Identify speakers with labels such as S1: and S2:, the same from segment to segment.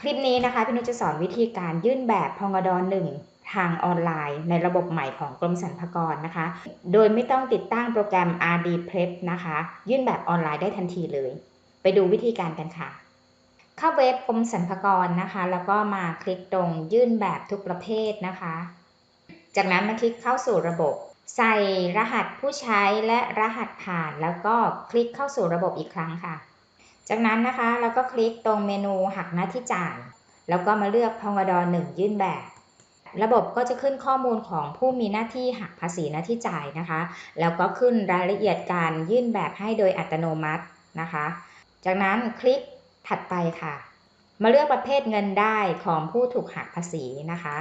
S1: คลิปนี้นะคะพี่นุชจะสอนวิธีการยื่นแบบพงดอนหนึ่งทางออนไลน์ในระบบใหม่ของกรมสรรพากรนะคะ โดยไม่ต้องติดตั้งโปรแกรม RD Prep นะคะ ยื่นแบบออนไลน์ได้ทันทีเลย ไปดูวิธีการกันค่ะ เข้าเว็บกรมสรรพากรนะคะ แล้วก็มาคลิกตรงยื่นแบบทุกประเภทนะคะ จากนั้นมาคลิกเข้าสู่ระบบ ใส่รหัสผู้ใช้และรหัสผ่าน แล้วก็คลิกเข้าสู่ระบบอีกครั้งค่ะ จากนั้นนะคะเราก็คลิกตรงเมนูหักหน้าที่จ่าย แล้วก็มาเลือกพงดหนึ่งยื่นแบบ ระบบก็จะขึ้นข้อมูลของผู้มีหน้าที่หักภาษีหน้าที่จ่ายนะคะ แล้วก็ขึ้นรายละเอียดการยื่นแบบให้โดยอัตโนมัตินะคะ จากนั้นคลิกถัดไปค่ะ มาเลือกประเภทเงินได้ของผู้ถูกหักภาษีนะคะ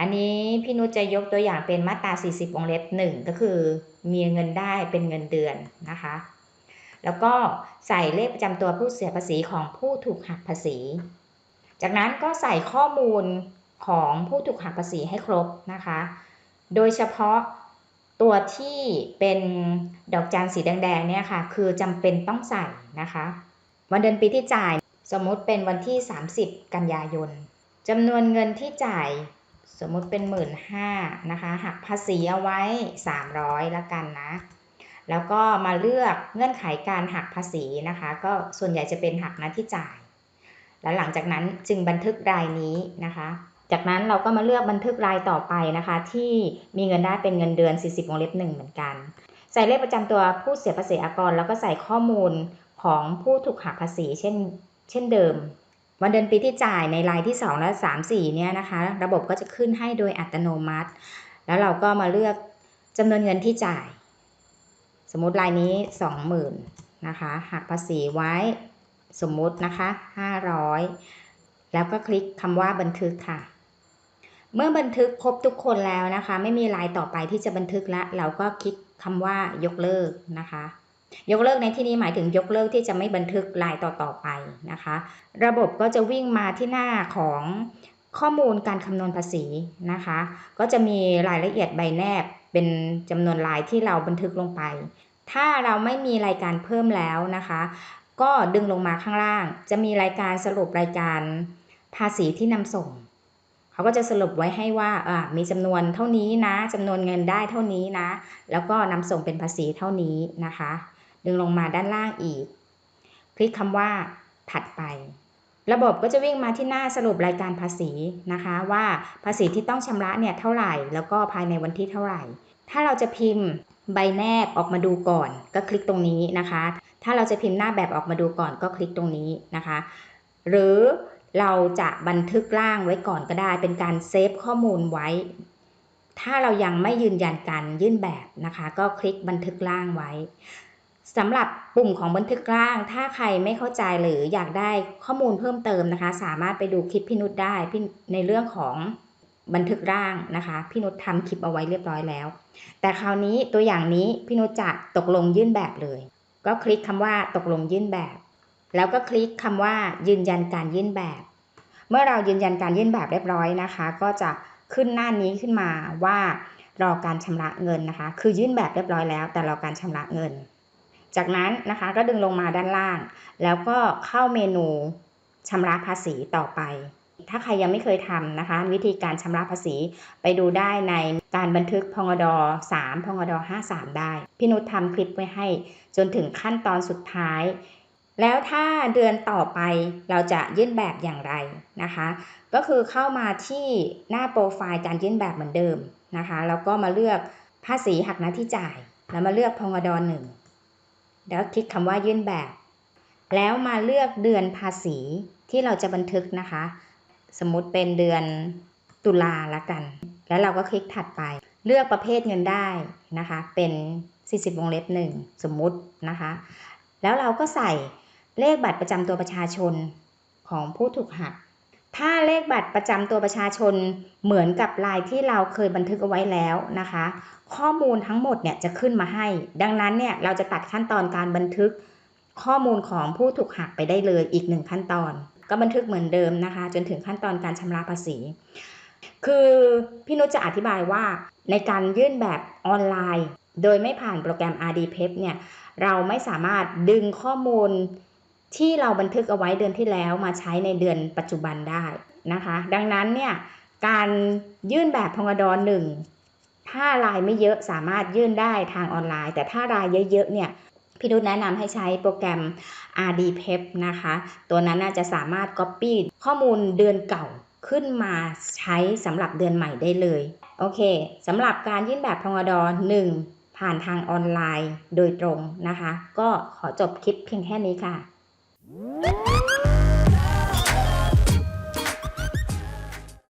S1: อันนี้พี่นุชจะยกตัวอย่างเป็นมาตรา 40 วงเล็บ 1 ก็คือ มีเงินได้เป็นเงินเดือนนะคะ แล้วก็ใส่เลขประจำตัวผู้เสียภาษีของผู้ถูกหักภาษี จากนั้นก็ใส่ข้อมูลของผู้ถูกหักภาษีให้ครบนะคะ โดยเฉพาะตัวที่เป็นดอกจันสีแดงๆเนี่ยค่ะ คือจำเป็นต้องใส่นะคะ วันเดือนปีที่จ่ายสมมุติเป็นวันที่ 30 กันยายนจำนวนเงินที่จ่ายสมมุติเป็น1 5ื่นนะคะ หักภาษีเอาไว้ 300ละกันนะ แล้วก็มาเลือกเงื่อนไขการหักภาษีนะคะ ก็ส่วนใหญ่จะเป็นหักหน้าที่จ่าย แล้วหลังจากนั้นจึงบันทึกรายนี้นะคะ จากนั้นเราก็มาเลือกบันทึกรายต่อไปนะคะ ที่มีเงินได้เป็นเงินเดือน 40วงเล็บ1เหมือนกัน ใส่เลขประจำตัวผู้เสียภาษีอากร แล้วก็ใส่ข้อมูลของผู้ถูกหักภาษี เช่น เช่นเดิมวันเดือนปีที่จ่ายในรายที่ 2 และ 3 4เนี่ยนะคะ ระบบก็จะขึ้นให้โดยอัตโนมัติ แล้วเราก็มาเลือกจำนวนเงินที่จ่าย สมมุติรายนี้ 20,000นะคะหักภาษีไว้สมมุตินะคะ500 แล้วก็คลิกคำว่าบันทึกค่ะ เมื่อบันทึกครบทุกคนแล้วนะคะ ไม่มีรายต่อไปที่จะบันทึกล้วเราก็คลิกคำว่ายกเลิกนะคะ ยกเลิกในที่นี้หมายถึงยกเลิกที่จะไม่บันทึกรายต่อๆไปนะคะ ระบบก็จะวิ่งมาที่หน้าของข้อมูลการคำนวณภาษีนะคะ ก็จะมีรายละเอียดใบแนบ เป็นจำนวนรายที่เราบันทึกลงไป ถ้าเราไม่มีรายการเพิ่มแล้วนะคะ ก็ดึงลงมาข้างล่าง จะมีรายการสรุปรายการภาษีที่นำส่ง เขาก็จะสรุปไว้ให้ว่าอ่ามีจำนวนเท่านี้นะจำนวนเงินได้เท่านี้นะ แล้วก็นำส่งเป็นภาษีเท่านี้นะคะ ดึงลงมาด้านล่างอีก คลิกคำว่าถัดไป ระบบก็จะวิ่งมาที่หน้าสรุปรายการภาษีนะคะ ว่าภาษีที่ต้องชำระเนี่ยเท่าไหร่ แล้วก็ภายในวันที่เท่าไหร่ ถ้าเราจะพิมพ์ใบแนบออกมาดูก่อน ก็คลิกตรงนี้นะคะ ถ้าเราจะพิมพ์หน้าแบบออกมาดูก่อนก็คลิกตรงนี้นะคะ หรือเราจะบันทึกร่างไว้ก่อนก็ได้ เป็นการเซฟข้อมูลไว้ ถ้าเรายังไม่ยืนยันการยื่นแบบนะคะ ก็คลิกบันทึกร่างไว้ สำหรับปุ่มของบันทึกร่าง ถ้าใครไม่เข้าใจหรืออยากได้ข้อมูลเพิ่มเติมนะคะ สามารถไปดูคลิปพี่นุชได้ในเรื่องของบันทึกร่างนะคะ พี่นุชทำคลิปเอาไว้เรียบร้อยแล้ว แต่คราวนี้ตัวอย่างนี้พี่นุชจะตกลงยื่นแบบเลย ก็คลิกคำว่าตกลงยื่นแบบ แล้วก็คลิกคำว่ายืนยันการยื่นแบบ เมื่อเรายืนยันการยื่นแบบเรียบร้อยนะคะ ก็จะขึ้นหน้านี้ขึ้นมาว่ารอการชำระเงินนะคะ คือยื่นแบบเรียบร้อยแล้ว แต่รอการชำระเงิน จากนั้นนะคะก็ดึงลงมาด้านล่าง แล้วก็เข้าเมนูชำระภาษีต่อไป ถ้าใครยังไม่เคยทำนะคะ วิธีการชำระภาษีไปดูได้ในการบันทึกพงด3พงด53 ได้ พี่นุชทำคลิปไว้ให้จนถึงขั้นตอนสุดท้าย แล้วถ้าเดือนต่อไปเราจะยื่นแบบอย่างไรนะคะ ก็คือเข้ามาที่หน้าโปรไฟล์การยื่นแบบเหมือนเดิมนะคะ แล้วก็มาเลือกภาษีหักหน้าที่จ่าย แล้วมาเลือกพงดหนึ่ง แล้วคลิกคำว่ายื่นแบบ แล้วมาเลือกเดือนภาษีที่เราจะบันทึกนะคะ สมมุติเป็นเดือนตุลาละกัน แล้วเราก็คลิกถัดไป เลือกประเภทเงินได้นะคะ เป็น 40 วงเล็บหนึ่งสมมุตินะคะ แล้วเราก็ใส่เลขบัตรประจำตัวประชาชนของผู้ถูกหัก ถ้าเลขบัตรประจำตัวประชาชนเหมือนกับลายที่เราเคยบันทึกเอาไว้แล้วนะคะ ข้อมูลทั้งหมดเนี่ยจะขึ้นมาให้ ดังนั้นเนี่ยเราจะตัดขั้นตอนการบันทึกข้อมูลของผู้ถูกหักไปได้เลยอีกหนึ่งขั้นตอน ก็บันทึกเหมือนเดิมนะคะ จนถึงขั้นตอนการชำระภาษี คือพี่นุชจะอธิบายว่าในการยื่นแบบออนไลน์ โดยไม่ผ่านโปรแกรม RD p e p เนี่ยเราไม่สามารถดึงข้อมูล ที่เราบันทึกเอาไว้เดือนที่แล้วมาใช้ในเดือนปัจจุบันได้นะคะ ดังนั้นเนี่ยการยื่นแบบพงดรหนึ่งถ้ารายไม่เยอะสามารถยื่นได้ทางออนไลน์ แต่ถ้ารายเยอะๆเนี่ยพี่นุแนะนำให้ใช้โปรแกรม RDPEP นะคะ ตัวนั้นน่าจะสามารถ Copy ข้อมูลเดือนเก่าขึ้นมาใช้สำหรับเดือนใหม่ได้เลย โอเคสำหรับการยื่นแบบพงดอ1ผ่านทางออนไลน์โดยตรงนะคะ ก็ขอจบคลิปเพียงแค่นี้ค่ะ Woo!